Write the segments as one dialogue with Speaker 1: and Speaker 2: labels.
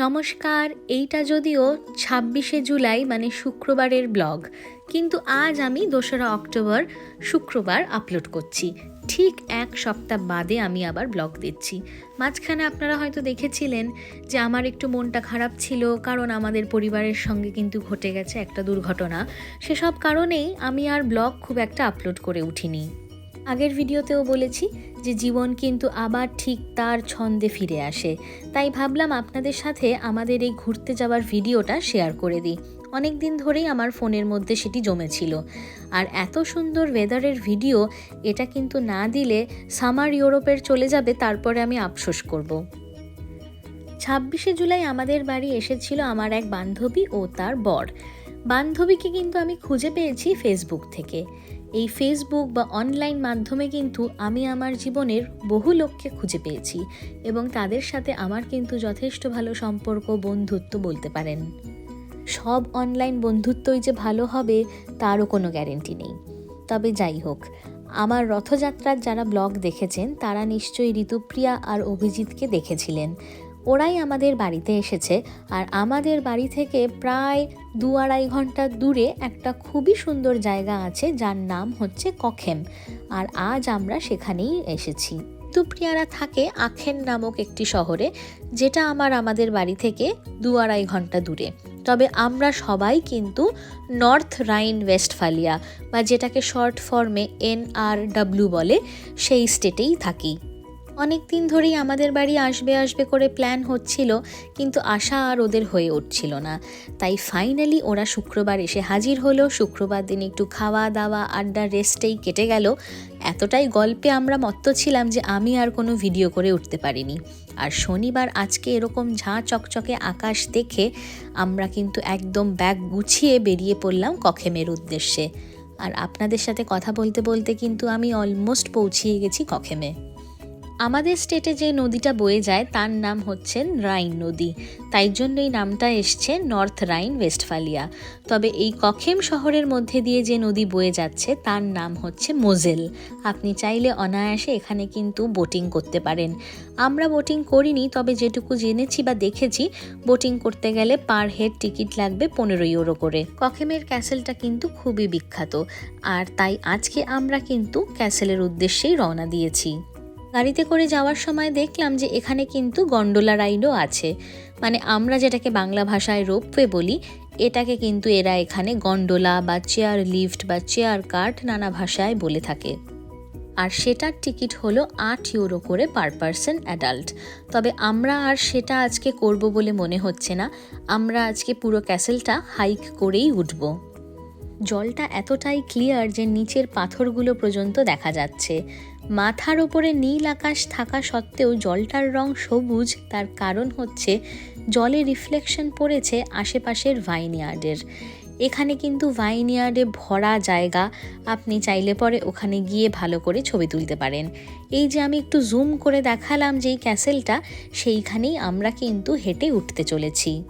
Speaker 1: নমস্কার, এইটা যদিও ছাব্বিশে জুলাই মানে শুক্রবারের ব্লগ। কিন্তু আজ আমি দোসরা অক্টোবর, শুক্রবার আপলোড করছি। ঠিক এক সপ্তাহ বাদে আমি আবার ব্লগ দিচ্ছি। মাঝখানে আপনারা হয়তো দেখেছিলেন যে আমার একটু মনটা খারাপ ছিল, কারণ আমাদের পরিবারের সঙ্গে কিন্তু ঘটে গেছে একটা দুর্ঘটনা। সেসব কারণেই আমি আর ব্লগ খুব একটা আপলোড করে উঠিনি। আগের ভিডিওতেও বলেছি যে জীবন কিন্তু আবার ঠিক তার ছন্দে ফিরে আসে। তাই ভাবলাম আপনাদের সাথে আমাদের এই ঘুরতে যাওয়ার ভিডিওটা শেয়ার করে দিই। অনেক দিন ধরেই আমার ফোনের মধ্যে সেটি জমেছিল। আর এত সুন্দর ওয়েদারের ভিডিও, এটা কিন্তু না দিলে সামার ইউরোপের চলে যাবে, তারপরে আমি আফসোস করব। ছাব্বিশে জুলাই আমাদের বাড়ি এসেছিল আমার এক বান্ধবী ও তার বর। বান্ধবীকে কিন্তু আমি খুঁজে পেয়েছি ফেসবুক থেকে। এই ফেসবুক বা অনলাইন মাধ্যমে কিন্তু আমি আমার জীবনের বহু লোককে খুঁজে পেয়েছি এবং তাদের সাথে আমার কিন্তু যথেষ্ট ভালো সম্পর্ক, বন্ধুত্ব বলতে পারেন। সব অনলাইন বন্ধুত্বই যে ভালো হবে, তারও কোনো গ্যারেন্টি নেই। তবে যাই হোক, আমার রথযাত্রার যারা ব্লগ দেখেছেন, তারা নিশ্চয়ই ঋতুপ্রিয়া আর অভিজিৎকে দেখেছিলেন। ওরাই আমাদের বাড়িতে এসেছে আর আমাদের বাড়ি থেকে প্রায় দু আড়াই ঘণ্টা দূরে একটা খুবই সুন্দর জায়গা আছে, যার নাম হচ্ছে কখেম। আর আজ আমরা সেখানেই এসেছি। তুপ্রিয়ারা থাকে আখেন নামক একটি শহরে, যেটা আমার আমাদের বাড়ি থেকে দু আড়াই ঘণ্টা দূরে। তবে আমরা সবাই কিন্তু নর্থ রাইন ওয়েস্টফালিয়া, বা যেটাকে শর্ট ফর্মে এন আর ডাব্লিউ বলে, সেই স্টেটেই থাকি। অনেক দিন ধরেই আমাদের বাড়ি আসবে আসবে করে প্ল্যান হচ্ছিল, কিন্তু আশা আর ওদের হয়ে উঠছিল না। তাই ফাইনালি ওরা শুক্রবার এসে হাজির হলো। শুক্রবার দিন একটু খাওয়া দাওয়া, আড্ডা রেস্টেই কেটে গেল। এতটাই গল্পে আমরা মত্ত ছিলাম যে আমি আর কোনো ভিডিও করে উঠতে পারিনি। আর শনিবার আজকে এরকম ঝাঁ চকচকে আকাশ দেখে আমরা কিন্তু একদম ব্যাগ গুছিয়ে বেরিয়ে পড়লাম কখেমের উদ্দেশ্যে। আর আপনাদের সাথে কথা বলতে বলতে কিন্তু আমি অলমোস্ট পৌঁছিয়ে গেছি কখেমে। আমাদের স্টেটে যে নদীটা বয়ে যায়, তার নাম হচ্ছেন রাইন নদী। তাই জন্য এই নামটা এসছে নর্থ রাইন ওয়েস্টফালিয়া। তবে এই কখেম শহরের মধ্যে দিয়ে যে নদী বয়ে যাচ্ছে, তার নাম হচ্ছে মোজেল। আপনি চাইলে অনায়াসে এখানে কিন্তু বোটিং করতে পারেন। আমরা বোটিং করিনি, তবে যেটুকু জেনেছি বা দেখেছি, বোটিং করতে গেলে পার হেড টিকিট লাগবে পনেরো ইউরো করে। কখেমের ক্যাসেলটা কিন্তু খুবই বিখ্যাত। আর তাই আজকে আমরা কিন্তু ক্যাসেলের উদ্দেশ্যেই রওনা দিয়েছি। গাড়িতে করে যাওয়ার সময় দেখলাম যে এখানে কিন্তু গন্ডোলা রাইডও আছে। মানে আমরা যেটাকে বাংলা ভাষায় রোপওয়ে বলি, এটাকে কিন্তু এরা এখানে গন্ডোলা বা চেয়ার লিফট বা চেয়ার কার্ট নানা ভাষায় বলে থাকে। আর সেটার টিকিট হলো আট ইউরো করে পার পারসন অ্যাডাল্ট। তবে আমরা আর সেটা আজকে করব বলে মনে হচ্ছে না। আমরা আজকে পুরো ক্যাসেলটা হাইক করেই উঠব। জলটা এতটাই ক্লিয়ার যে নিচের পাথরগুলো পর্যন্ত দেখা যাচ্ছে। মাথার ওপরে নীল আকাশ থাকা সত্ত্বেও জলটার রং সবুজ, তার কারণ হচ্ছে জলে রিফ্লেকশন পড়েছে আশেপাশের ভাইনয়ার্ডের এখানে কিন্তু ভাইনয়ার্ডে ভরা জায়গা, আপনি চাইলে পরে ওখানে গিয়ে ভালো করে ছবি তুলতে পারেন। এই যে আমি একটু জুম করে দেখালাম যেই ক্যাসেলটা সেইখানেই আমরা কিন্তু হেঁটে উঠতে চলেছি।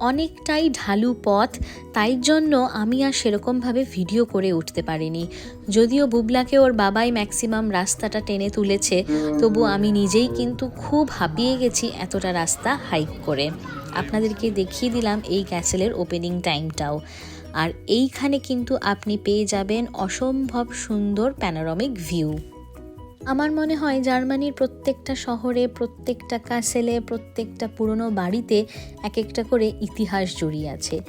Speaker 1: অনেকটাই ঢালু পথ, তাই জন্য আমি আর সেরকমভাবে ভিডিও করে উঠতে পারিনি। যদিও বুবলাকে ওর বাবাই ম্যাক্সিমাম রাস্তাটা টেনে তুলেছে, তবু আমি নিজেই কিন্তু খুব হাঁপিয়ে গেছি এতটা রাস্তা হাইক করে। আপনাদেরকে দেখিয়ে দিলাম এই ক্যাসেলের ওপেনিং টাইমটাও আর এইখানে কিন্তু আপনি পেয়ে যাবেন অসম্ভব সুন্দর প্যানোরামিক ভিউ আমার মনে হয় জার্মানির প্রত্যেকটা শহরে, প্রত্যেকটা কাসেলে, প্রত্যেকটা পুরনো বাড়িতে এক একটা করে ইতিহাস জড়িয়ে আছে।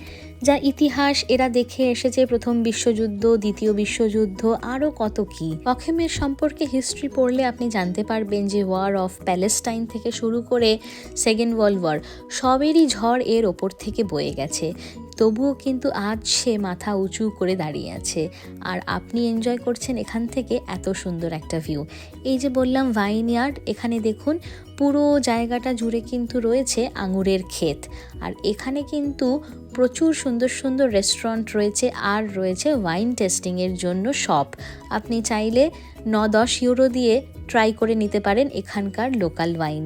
Speaker 1: যা ইতিহাস, এরা দেখে এসেছে প্রথম বিশ্বযুদ্ধ, দ্বিতীয় বিশ্বযুদ্ধ, আরও কত কি। অখেমের সম্পর্কে হিস্ট্রি পড়লে আপনি জানতে পারবেন যে ওয়ার অফ প্যালেস্টাইন থেকে শুরু করে সেকেন্ড ওয়ার্ল্ড ওয়ার সবেরই ঝড় এর ওপর থেকে বয়ে গেছে। তবুও কিন্তু আজ সে মাথা উঁচু করে দাঁড়িয়ে আছে। আর আপনি এনজয় করছেন এখান থেকে এত সুন্দর একটা ভিউ এই যে বললাম ভাইনয়ার্ড এখানে দেখুন পুরো জায়গাটা জুড়ে কিন্তু রয়েছে আঙুরের ক্ষেত। আর এখানে কিন্তু প্রচুর সুন্দর সুন্দর রেস্টুরেন্ট রয়েছে আর রয়েছে ওয়াইন টেস্টিংয়ের জন্য শপ আপনি চাইলে ন দশ ইউরো দিয়ে ট্রাই করে নিতে পারেন এখানকার লোকাল ওয়াইন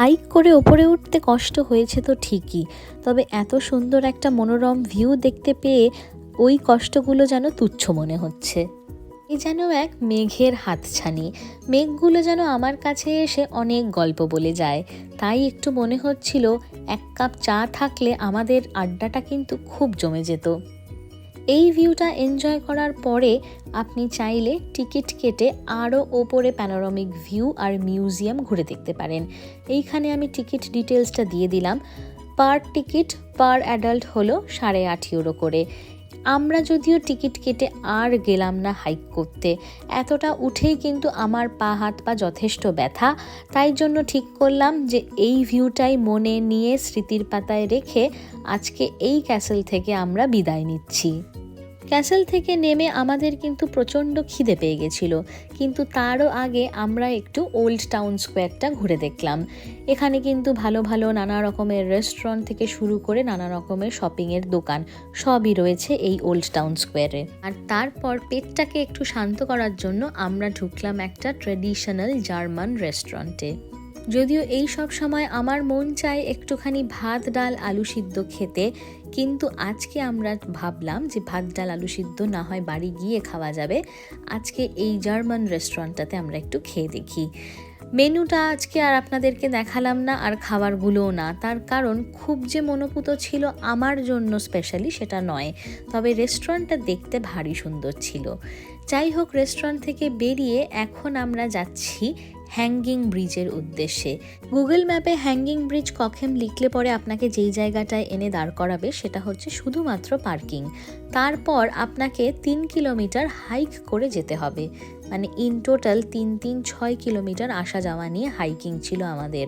Speaker 1: হাইক করে ওপরে উঠতে কষ্ট হয়েছে তো ঠিকই, তবে এত সুন্দর একটা মনোরম ভিউ দেখতে পেয়ে ওই কষ্টগুলো যেন তুচ্ছ মনে হচ্ছে। এ যেন এক মেঘের হাতছানি, মেঘগুলো যেন আমার কাছে এসে অনেক গল্প বলে যায়। তাই একটু মনে হচ্ছিল এক কাপ চা থাকলে আমাদের আড্ডাটা কিন্তু খুব জমে যেত। এই ভিউটা এনজয় করার পরে আপনি চাইলে টিকিট কেটে আরও ওপরে প্যানোরামিক ভিউ আর মিউজিয়াম ঘুরে দেখতে পারেন। এইখানে আমি টিকিট ডিটেলসটা দিয়ে দিলাম। পার টিকিট পার অ্যাডাল্ট হলো সাড়ে আট ইউরো করে। আমরা যদিও টিকিট কেটে আর গেলাম না হাইক করতে। এতটা উঠেই কিন্তু আমার পা, হাত, পা যথেষ্ট ব্যথা। তাই জন্য ঠিক করলাম যে এই ভিউটাই মনে নিয়ে স্মৃতির পাতায় রেখে আজকে এই ক্যাসেল থেকে আমরা বিদায় নিচ্ছি। ক্যাসেল থেকে নেমে আমাদের কিন্তু প্রচণ্ড খিদে পেয়ে গেছিল। কিন্তু তারও আগে আমরা একটু ওল্ড টাউন স্কোয়ারটা ঘুরে দেখলাম। এখানে কিন্তু ভালো ভালো নানা রকমের রেস্টুরেন্ট থেকে শুরু করে নানা রকমের শপিংয়ের দোকান সবই রয়েছে এই ওল্ড টাউন স্কোয়ারে। আর তারপর পেটটাকে একটু শান্ত করার জন্য আমরা ঢুকলাম একটা ট্রেডিশনাল জার্মান রেস্টুরেন্টে। যদিও এই সব সময় আমার মন চায় একটুখানি ভাত, ডাল, আলু সিদ্ধ খেতে, কিন্তু আজকে আমরা ভাবলাম যে ভাত, ডাল, আলু সিদ্ধ না হয় বাড়ি গিয়ে খাওয়া যাবে। আজকে এই জার্মান রেস্টুরেন্টটাতে আমরা একটু খেয়ে দেখি। মেনুটা আজকে আর আপনাদেরকে দেখালাম না, আর খাবারগুলোও না। তার কারণ খুব যে মনোপুত ছিল আমার জন্য স্পেশালি সেটা নয়, তবে রেস্টুরেন্টটা দেখতে ভারী সুন্দর ছিল। যাই হোক, রেস্টুরেন্ট থেকে বেরিয়ে এখন আমরা যাচ্ছি হ্যাঙ্গিং ব্রিজের উদ্দেশ্যে। গুগল ম্যাপে হ্যাঙ্গিং ব্রিজ কখেম লিখলে পরে আপনাকে যেই জায়গাটায় এনে দাঁড় করাবে সেটা হচ্ছে শুধুমাত্র পার্কিং তারপর আপনাকে তিন কিলোমিটার হাইক করে যেতে হবে। মানে ইন টোটাল তিন তিন, ছয় কিলোমিটার আসা যাওয়া নিয়ে হাইকিং ছিল আমাদের।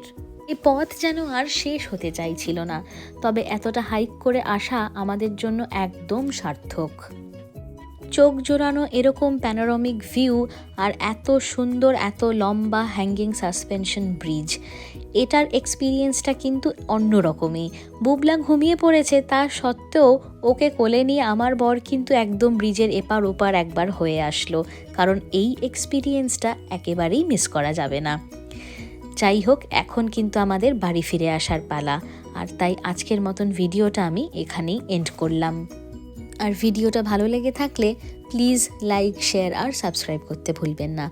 Speaker 1: এই পথ যেন আর শেষ হতে চাইছিল না। তবে এতটা হাইক করে আসা আমাদের জন্য একদম সার্থক। চোখ জোড়ানো এরকম প্যানোরামিক ভিউ আর এত সুন্দর, এত লম্বা হ্যাঙ্গিং সাসপেনশন ব্রিজ এটার এক্সপিরিয়েন্সটা কিন্তু অন্যরকমই। বুবলা ঘুমিয়ে পড়েছে, তা সত্ত্বেও ওকে কোলে নিয়ে আমার বর কিন্তু একদম ব্রিজের এপার ওপার একবার হয়ে আসলো, কারণ এই এক্সপিরিয়েন্সটা একেবারেই মিস করা যাবে না। যাই হোক, এখন কিন্তু আমাদের বাড়ি ফিরে আসার পালা, আর তাই আজকের মতন ভিডিওটা আমি এখানেই এন্ড করলাম। আর ভিডিওটা ভালো লেগে থাকলে প্লিজ লাইক, শেয়ার আর সাবস্ক্রাইব করতে ভুলবেন না।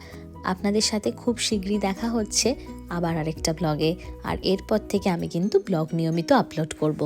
Speaker 1: আপনাদের সাথে খুব শীঘ্রই দেখা হচ্ছে আবার আরেকটা ব্লগে আর এরপর থেকে আমি কিন্তু ব্লগ নিয়মিত আপলোড করব।